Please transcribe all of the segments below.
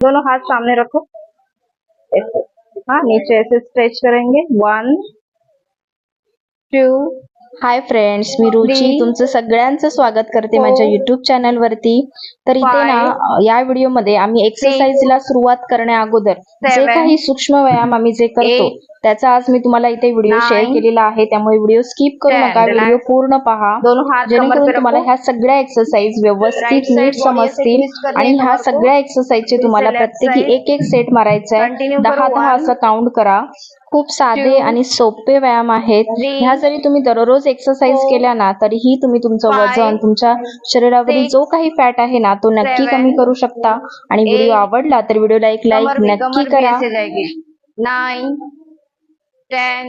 दोनों हाथ सामने रखो। ऐसे। हाँ नीचे ऐसे स्ट्रेच करेंगे। वन टू हाय फ्रेंड्स मी रुची. तुमचं सगळ्यांचं स्वागत करते Four. माझ्या युट्यूब चॅनल वरती तर इथे ना. या व्हिडिओमध्ये आम्ही एक्सरसाइजला सुरुवात करण्या अगोदर जे. काही सूक्ष्म व्यायाम आम्ही जे करतो. त्याचा आज मी तुम्हाला इथे व्हिडिओ. शेअर केलेला आहे त्यामुळे व्हिडिओ स्किप करू. नका व्हिडिओ. पूर्ण पहा जेणेकरून तुम्हाला ह्या सगळ्या एक्सरसाइज व्यवस्थित नीट समजतील आणि ह्या. सगळ्या एक्सरसाइजचे तुम्हाला प्रत्येकी. एक एक सेट मारायचा आहे दहा. दहा. असं काउंट करा खूप साधे. आणि सोपे व्यायाम आहेत. ह्या जरी तुम्ही दररोज एक्सरसाइज Four. केल्या ना तरीही तुम्ही तुमचं. वजन तुमच्या शरीरावरील. जो काही फॅट आहे ना तो नक्की. कमी करू शकता आणि व्हिडिओ. आवडला तर व्हिडिओला एक लाईक नक्की करा nine ten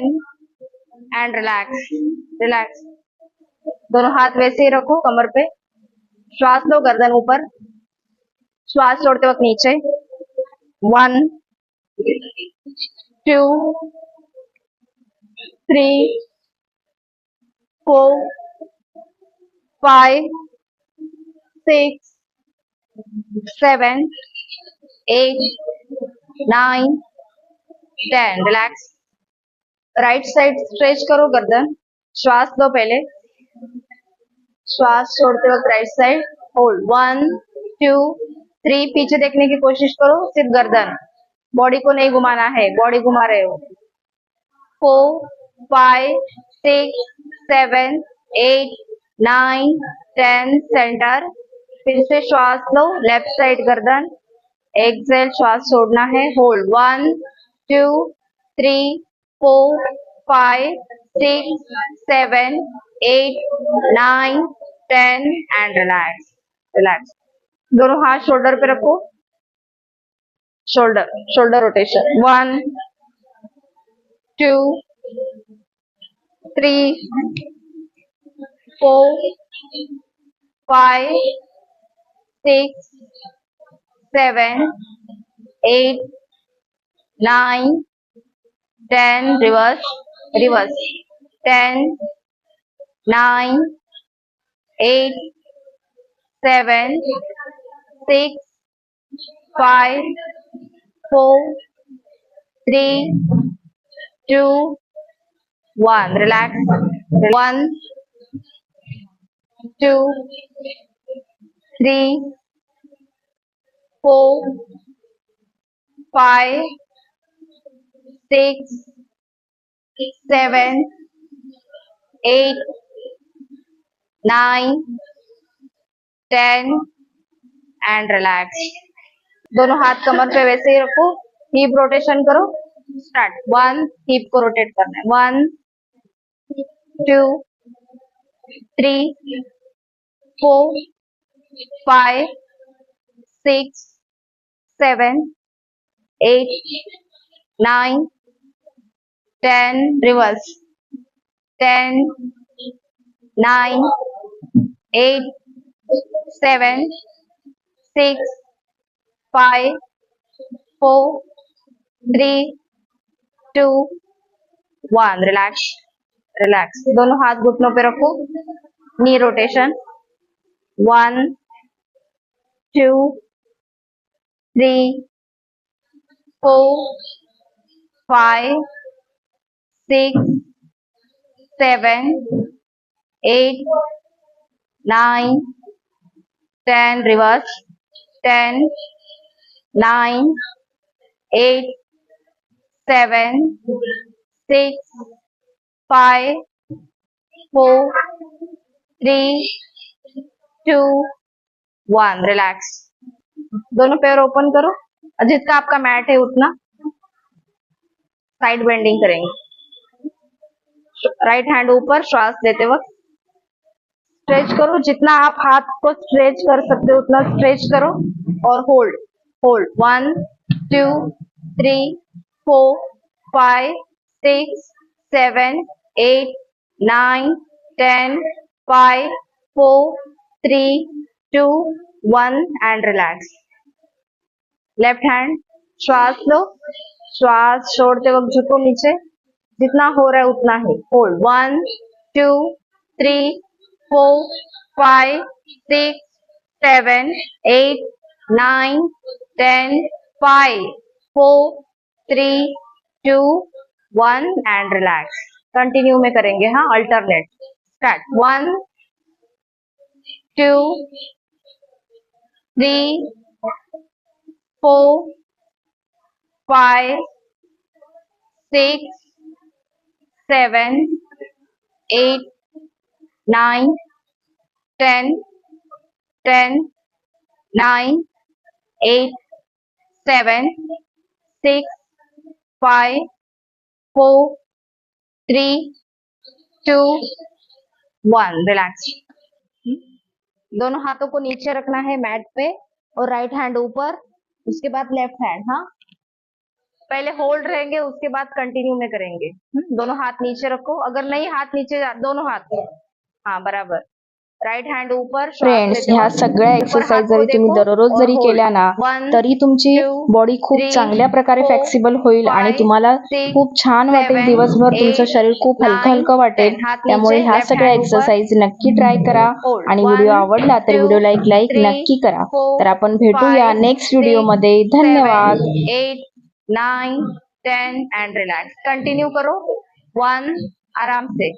and relax relax दोनों हाथ वैसे ही रखो कमर पे श्वास लो गर्दन ऊपर श्वास छोड़ते वक्त नीचे one two, three, four, five, six, seven, eight, nine, ten. Relax. Right side stretch करो गर्दन। श्वास लो पहले। श्वास छोड़ते वक्त right side. Hold. One, two, three. पीछे देखने की कोशिश करो। सिर्फ़ गर्दन। बॉडी को नहीं घुमाना है बॉडी घुमा रहे हो। Four five six seven eight nine ten centre फिर से श्वास लो लेफ़्ट साइड गर्दन। एक्सेल श्वास छोड़ना है। Hold one two three four five six seven eight nine ten and relax relax दोनों हाथ शोल्डर पे रखो। shoulder shoulder rotation. One two three four five six seven eight nine ten reverse reverse. Ten nine eight seven six five four, three, two, one. Relax. One, two, three, four, five, six, seven, eight, nine, ten, and relax. दोनों हाथ कमर पे वैसे ही रखो hip rotation करो start one hip को rotate करना है. One two three four five six seven eight nine ten reverse ten nine eight seven six, five four three two one relax relax दोनों हाथ घुटनों पे रखो. Knee rotation one two three four five six seven eight nine ten reverse ten nine, eight, seven, six, five, four, three, two, one. Relax. दोनों पैर open करो और जितना आपका मैट है उतना साइड बेंडिंग करेंगे राइट हैंड ऊपर श्वास लेते वक्त स्ट्रेच करो जितना आप हाथ को स्ट्रेच कर सकते हो उतना स्ट्रेच करो और hold hold one two three four five six seven eight nine ten five four three two one and relax left hand श्वास लो श्वास छोड़ते वक्त झुको नीचे जितना हो रहा है उतना ही hold one two three four five six seven eight nine ten five four three two one and relax continue में करेंगे हाँ alternate start one two three four five six seven, eight, nine, ten, ten, nine, eight, seven, six, five, four, three, two, one. Relax. दोनों हाथों को नीचे रखना है mat पे और राइट हैंड ऊपर उसके बाद लेफ़्ट हैंड हाँ? पहले होल्ड रहेंगे उसके बाद कंटिन्यू में करेंगे। हम्म, दोनों हाथ नीचे रखो। अगर नहीं हाथ नीचे जा- दोनों हाथ। हाँ बराबर। राइट हँड ऊपर श्वास फ्रेंड्स लेते ह्या वक्त सगळ्या ऊपर एक्सरसाइज हाथ को जरी तुम्ही देखो दररोज और जरी hold. केल्या ना One, तरी तुमची two, बॉडी खूप three, चांगल्या प्रकारे four, फ्लेक्सिबल होईल आणि five, तुम्हाला six, खूप छान वाटेल seven, दिवसभर तुमचं eight, शरीर खूप हलकं nine, हलकं वाटेल ten. हात त्यामुळे नीचे, ह्या left सगळ्या hand ऊपर. एक्सरसाइज नक्की ट्राय करा Hold. आणि One, व्हिडिओ आवडला तर two, व्हिडिओला एक लाईक three, नक्की करा four, तर आपण भेटूया five, नेक्स्ट व्हिडिओ six, मध्ये धन्यवाद seven, eight, nine, ten and relax. Continue करो वन आराम से